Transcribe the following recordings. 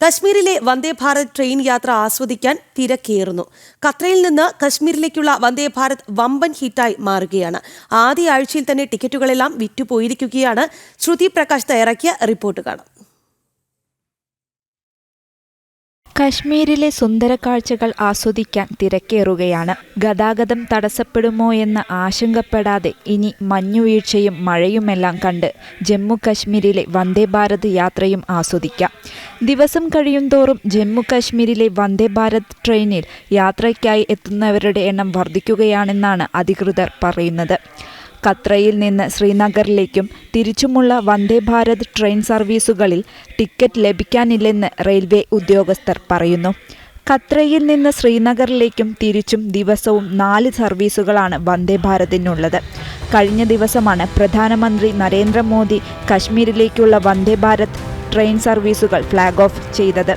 കശ്മീരിലെ വന്ദേ ഭാരത് ട്രെയിൻ യാത്ര ആസ്വദിക്കാൻ തിരക്കേറുന്നു. ഖത്രയിൽ നിന്ന് കശ്മീരിലേക്കുള്ള വന്ദേ ഭാരത് വമ്പൻ ഹിറ്റായി മാറുകയാണ്. ആദ്യ ആഴ്ചയിൽ തന്നെ ടിക്കറ്റുകളെല്ലാം വിറ്റുപോയിരിക്കുകയാണ്. ശ്രുതി പ്രകാശ് തയ്യാറാക്കിയ റിപ്പോർട്ട് കാണാം. കശ്മീരിലെ സുന്ദര കാഴ്ചകൾ ആസ്വദിക്കാൻ തിരക്കേറുകയാണ്. ഗതാഗതം തടസ്സപ്പെടുമോ എന്ന് ആശങ്കപ്പെടാതെ ഇനി മഞ്ഞുവീഴ്ചയും മഴയുമെല്ലാം കണ്ട് ജമ്മു കശ്മീരിലെ വന്ദേ ഭാരത് യാത്രയും ആസ്വദിക്കാം. ദിവസം കഴിയുന്തോറും ജമ്മു കശ്മീരിലെ വന്ദേ ഭാരത് ട്രെയിനിൽ യാത്രയ്ക്കായി എത്തുന്നവരുടെ എണ്ണം വർദ്ധിക്കുകയാണെന്നാണ് അധികൃതർ പറയുന്നത്. ഖത്രയിൽ നിന്ന് ശ്രീനഗറിലേക്കും തിരിച്ചുമുള്ള വന്ദേ ഭാരത് ട്രെയിൻ സർവീസുകളിൽ ടിക്കറ്റ് ലഭിക്കാനില്ലെന്ന് റെയിൽവേ ഉദ്യോഗസ്ഥർ പറയുന്നു. ഖത്രയിൽ നിന്ന് ശ്രീനഗറിലേക്കും തിരിച്ചും ദിവസവും നാല് സർവീസുകളാണ് വന്ദേ ഭാരതിനുള്ളത്. കഴിഞ്ഞ ദിവസമാണ് പ്രധാനമന്ത്രി നരേന്ദ്രമോദി കശ്മീരിലേക്കുള്ള വന്ദേ ഭാരത് ട്രെയിൻ സർവീസുകൾ ഫ്ലാഗ് ഓഫ് ചെയ്തത്.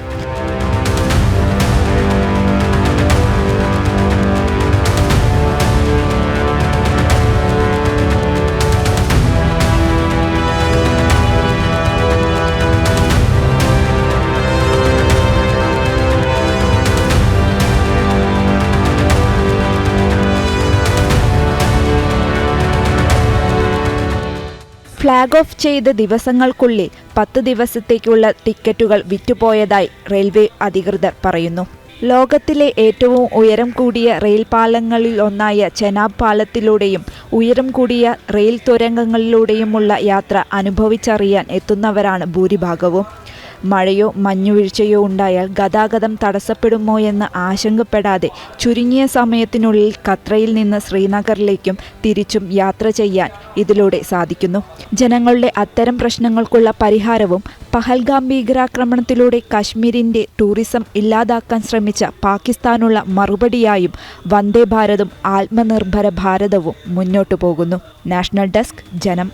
ഫ്ലാഗ് ഓഫ് ചെയ്ത ദിവസങ്ങൾക്കുള്ളിൽ പത്ത് ദിവസത്തേക്കുള്ള ടിക്കറ്റുകൾ വിറ്റുപോയതായി റെയിൽവേ അധികൃതർ പറയുന്നു. ലോകത്തിലെ ഏറ്റവും ഉയരം കൂടിയ റെയിൽ പാലങ്ങളിൽ ഒന്നായ ചെനാബ് പാലത്തിലൂടെയും ഉയരം കൂടിയ റെയിൽ തുരങ്കങ്ങളിലൂടെയുമുള്ള യാത്ര അനുഭവിച്ചറിയാൻ എത്തുന്നവരാണ് ഭൂരിഭാഗവും. മഴയോ മഞ്ഞുവീഴ്ചയോ ഉണ്ടായാൽ ഗതാഗതം തടസ്സപ്പെടുമോ എന്ന് ആശങ്കപ്പെടാതെ ചുരുങ്ങിയ സമയത്തിനുള്ളിൽ ഖത്രയിൽ നിന്ന് ശ്രീനഗറിലേക്കും തിരിച്ചും യാത്ര ചെയ്യാൻ ഇതിലൂടെ സാധിക്കുന്നു. ജനങ്ങളുടെ അത്തരം പ്രശ്നങ്ങൾക്കുള്ള പരിഹാരവും പഹൽഗാം ഭീകരാക്രമണത്തിലൂടെ കശ്മീരിന്റെ ടൂറിസം ഇല്ലാതാക്കാൻ ശ്രമിച്ച പാകിസ്ഥാനുള്ള മറുപടിയായും വന്ദേ ഭാരതും ആത്മനിർഭര ഭാരതവും മുന്നോട്ടു പോകുന്നു. നാഷണൽ ഡെസ്ക് ജനം.